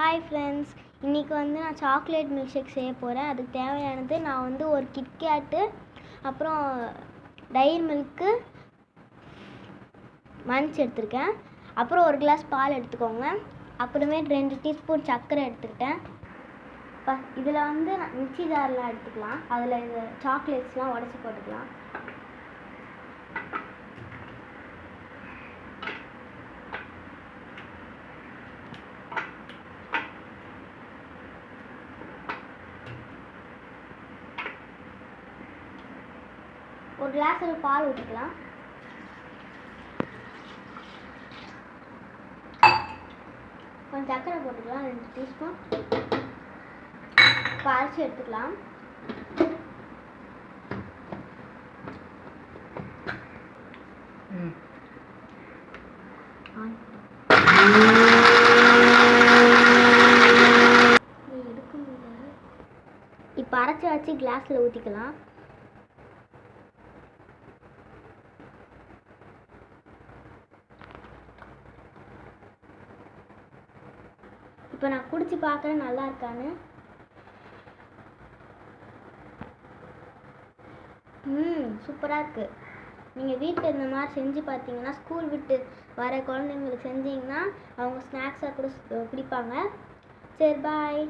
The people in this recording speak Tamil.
ஹாய் ஃப்ரெண்ட்ஸ் இன்றைக்கி வந்து நான் சாக்லேட் மில்க் ஷேக் செய்ய போகிறேன் அதுக்கு தேவையானது நான் வந்து ஒரு கிட்கேட்டு அப்புறம் டைரி மில்க்கு மன்ச் எடுத்திருக்கேன். அப்புறம் ஒரு கிளாஸ் பால் எடுத்துக்கோங்க. அப்புறமேட்டு ரெண்டு டீஸ்பூன் சர்க்கரை எடுத்துக்கிட்டேன். இப்போ இதில் வந்து நான் ஜார்லாம் எடுத்துக்கலாம். அதில் இந்த சாக்லேட்ஸ்லாம் உடச்சி போட்டுக்கலாம். ஒரு கிளாஸில் பால் ஊற்றிக்கலாம் கொஞ்சம் சர்க்கரை போட்டுக்கலாம் ரெண்டு டீஸ்பூன் இப்போ அரைச்சி எடுத்துக்கலாம். இப்போ அரைச்சி வச்சு கிளாஸில் ஊற்றிக்கலாம் இப்போ நான் குடிச்சு பார்க்குறேன் நல்லா இருக்கான்னு. ம் சூப்பராக இருக்குது நீங்கள் வீட்டில் இந்த மாதிரி செஞ்சு பார்த்தீங்கன்னா ஸ்கூல் விட்டு வர குழந்தைங்களுக்கு செஞ்சீங்கன்னா அவங்க ஸ்நாக்ஸாக கூட குடிப்பாங்க சரி பாய்